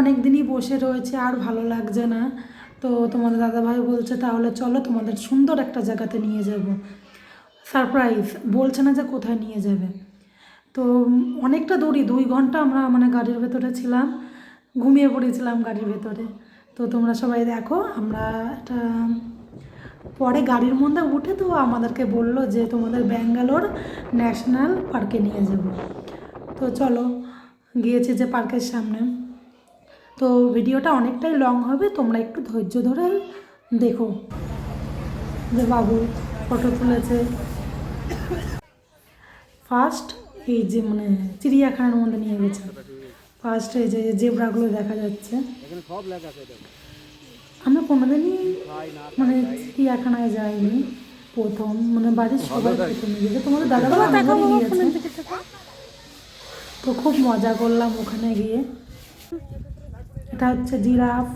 অনেক দিনই বসে রয়েছে, আর ভালো লাগছে না। তো তোমাদের দাদাভাই বলছে, তাহলে চলো তোমাদের সুন্দর একটা জায়গাতে নিয়ে যাব। সারপ্রাইজ, বলছে না যে কোথায় নিয়ে যাবে। তো অনেকটা দূরই, দুই ঘণ্টা আমরা মানে গাড়ির ভেতরে ছিলাম, ঘুমিয়ে পড়েছিলাম গাড়ির ভেতরে। তো তোমরা সবাই দেখো, আমরা একটা পরে গাড়ির মধ্যে উঠে তো আমাদেরকে বলল যে তোমাদের ব্যাঙ্গালোর ন্যাশনাল পার্কে নিয়ে যাব। তো চলো, গিয়েছি যে পার্কের সামনে। তো ভিডিওটা অনেকটাই লং হবে তোমরা একটু ধৈর্য ধরে দেখো। যে বাবু ফটো তুলেছে। ফার্স্ট এই যে মানে চিড়িয়াখানার মধ্যে নিয়ে গেছে। ফার্স্ট এই যে জেব্রাগুলো দেখা যাচ্ছে। এখানে সব লেখা আমরা কোনোদিনই মানে চিড়িয়াখানায় যাইনি প্রথম। মানে বাড়ির সবাই প্রথম গিয়েছে তোমাদের দাদা তো খুব মজা করলাম ওখানে গিয়ে। এটা হচ্ছে জিরাফ।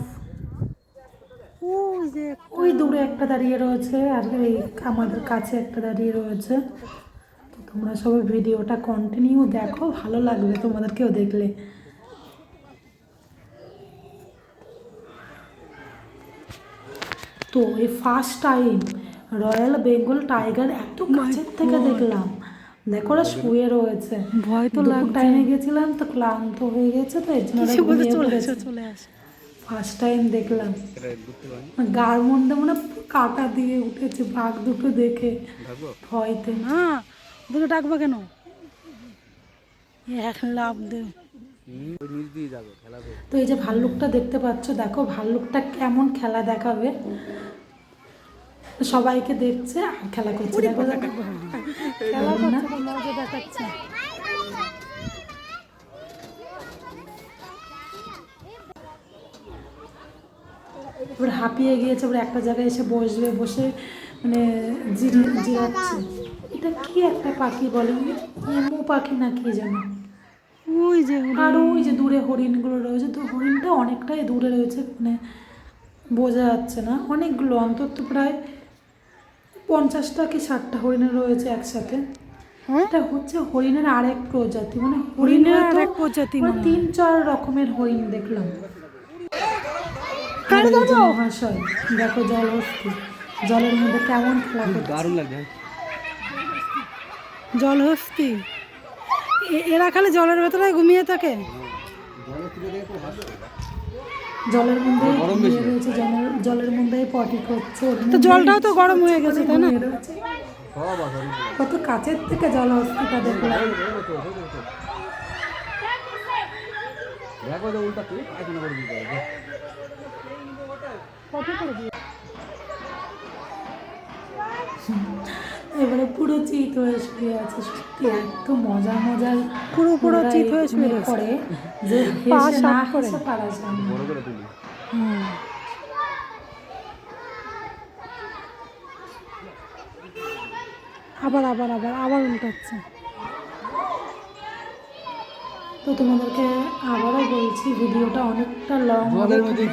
ওই ওই দূরে একটা দাঁড়িয়ে রয়েছে আর এই আমাদের কাছে একটা দাঁড়িয়ে রয়েছে। তো তোমরা সবাই ভিডিওটা কন্টিনিউ দেখো ভালো লাগবে তোমাদেরকেও দেখলে। তো এই first time royal Bengal tiger এত কাছের থেকে দেখলাম। দেখো ওরা শুয়ে রয়েছে ভয় তো লাগছে। টাইমে গেছিলাম তো ক্লান্ত হয়ে গেছে তো এই জন্য চলে আসে চলে আসে। ফার্স্ট টাইম দেখলাম। গার মধ্যে মানে কাটা দিয়ে উঠেছে বাঘ দুটো দেখে। ভয়তে। না দুটো ডাকবা কেন? এক লাভ দে। তো এই যে ভাল্লুকটা দেখতে পাচ্ছ দেখো ভাল্লুকটা কেমন খেলা দেখাবে। সবাইকে দেখছে আর খেলা করছে। দেখো দেখো। খেলা করছে মজা দেখাচ্ছে। এবার হাঁপিয়ে গিয়েছে এবার একটা জায়গায় এসে বসবে বসে মানে জিরে জিরাচ্ছে। এটা কি একটা পাখি বলে? এমু পাখি না কি জানো ওই যে আর ওই যে দূরে হরিণগুলো রয়েছে তো হরিণটা অনেকটাই দূরে রয়েছে মানে বোঝা যাচ্ছে না। অনেকগুলো অন্তত প্রায় পঞ্চাশটা কি ষাটটা হরিণের রয়েছে একসাথে? হ্যাঁ? এটা হচ্ছে হরিণের আরেক প্রজাতি মানে হরিণের আরেক প্রজাতি মানে তিন চার রকমের হরিণ দেখলাম। মহাশয় দেখো জল হস্তি জলের মধ্যে কেমন খেলা দারুণ লাগছে জল হস্তি এ- এরা খালি জলের ভেতরে ঘুমিয়ে থাকে? জলের মধ্যে গরম বেশি। ঘুমিয়ে রয়েছে জলের জলের মধ্যেই পটি করছে তো জলটাও তো গরম হয়ে গেছে তাই না। কত কাছের থেকে জল হস্তিটা দেখলাম দেখো উল্টা তুই পায়খানা করে দিতে হবে এবারে পুরো চিত হয়ে শুয়ে আছে সত্যি এত মজা মজার পুরো পুরো চিত হয়ে শুয়ে। করে যে পা হেসে না সাপ করে। হেসে পারা যায় হুম। আবার আবার আবার আবার উল্টাচ্ছে তো তোমাদেরকে আবারও বলছি ভিডিওটা অনেকটা লং মধ্যেই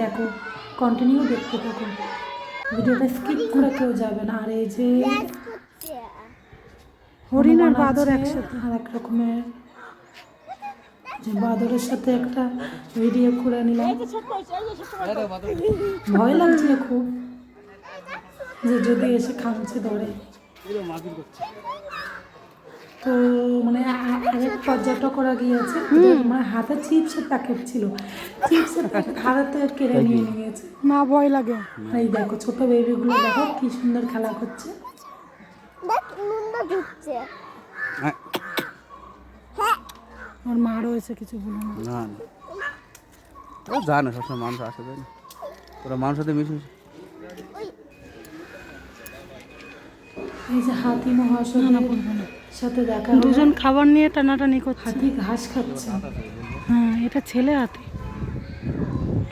দেখো কন্টিনিউ দেখতে থাকো ভিডিওটা স্কিপ করে কেউ যাবে না। আর এই যে হরিণ আর বাদর একসাথে আর এক রকমের যে বাদরের সাথে একটা ভিডিও করে নিলাম। ভয় লাগছিল খুব যে যদি এসে খামছে ধরে। তো মানে আরেক পর্যটক ওরা গিয়েছে। মানে হাতে চিপসের প্যাকেট ছিল। চিপসের প্যাকেট হাতে কেড়ে নিয়ে নিয়েছে না ভয় লাগে। এই দেখো ছোট বেবিগুলো দেখো কি সুন্দর খেলা করছে। আমার মা রয়েছে কিছু বলে না। না না। ও যা সবসময় মানুষ আসে তাই না? তোরা মানুষের সাথে মিশিস? এই যে হাতি মহাশয় সাথে দেখা দুজন খাবার নিয়ে টানাটানি করছে। হাতি ঘাস খাচ্ছে। হ্যাঁ এটা ছেলে হাতি।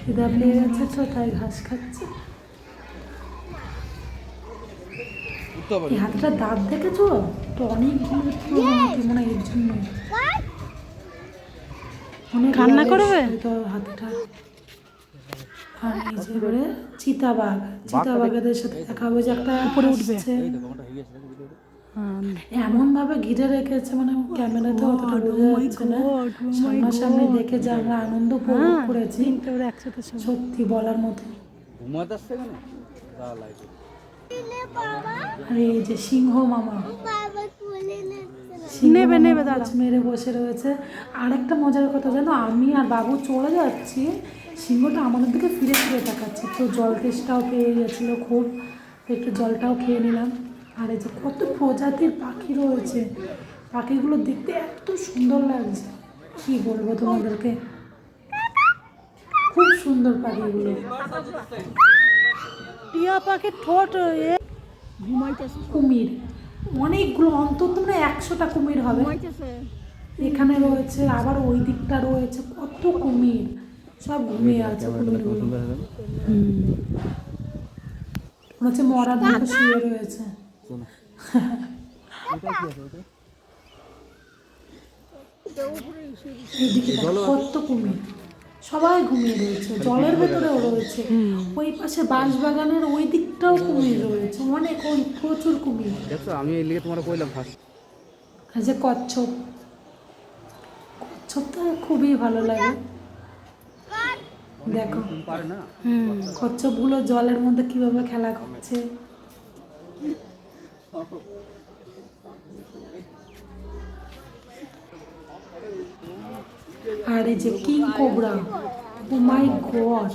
খিদা পেয়ে গেছে তো তাই ঘাস খাচ্ছে। এই হাতিটার দাঁত দেখেছ? তো অনেকগুলো মনে হয় এর জন্য। কান্না করবে? হয়তো হাতিটা। আর এই যে এবারে চিতাবাঘ চিতাবাঘেদের সাথে দেখা একটা উপরে উঠবে। হয়ে। এমন ভাবে ঘিরে রেখেছে মানে ক্যামেরাতে অতটা বোঝা যাচ্ছে না। সামনাসামনি দেখে যে আমরা আনন্দ উপভোগ করেছি। ওরা একসাথে সত্যি বলার মতো। ঘুমাতে আসছে আর এই যে সিংহ মামা। নেবে নেবে দাঁড়া মেরে বসে রয়েছে। আরেকটা মজার কথা জানো আমি আর বাবু চলে যাচ্ছি সিংহটা আমাদের দিকে ফিরে ফিরে তাকাচ্ছে। তো জল তেষ্টাও পেয়ে গেছিল খুব একটু জলটাও খেয়ে নিলাম। আর এই যে কত প্রজাতির পাখি রয়েছে পাখিগুলো দেখতে এত সুন্দর লাগছে। কি বলব তোমাদেরকে? খুব সুন্দর পাখিগুলো। টিয়া পাখির ঠোঁট ঘুমাইতেছে কুমির। অনেকগুলো অন্তত মানে একশোটা কুমির হবে। এখানে রয়েছে আবার ওই দিকটা রয়েছে কত কুমির। সব ঘুমিয়ে আছে কুমিরগুলো। হচ্ছে মরার মতো শুয়ে রয়েছে। কত কুমির। সবাই ঘুমিয়ে রয়েছে জলের ভেতরেও রয়েছে। ওই পাশে বাঁশবাগানের ওই দিকটাও কুমির রয়েছে অনেক ওই প্রচুর কুমির দেখছ আমি এই লিগে তোমার কইলাম ফার্স্ট যে কচ্ছপ। কচ্ছপটা খুবই ভালো লাগে। দেখো। পারে না কচ্ছপগুলো জলের মধ্যে কীভাবে খেলা করছে। আর এই যে king cobra O my god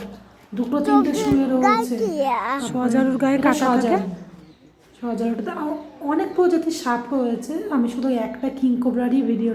দুটো তিনটে শুয়ে রয়েছে। সজারুর গায়ে কাটা থাকে। সজারুটা অনেক প্রজাতির সাপ রয়েছে। আমি শুধু একটা কিং কোবরারই ভিডিও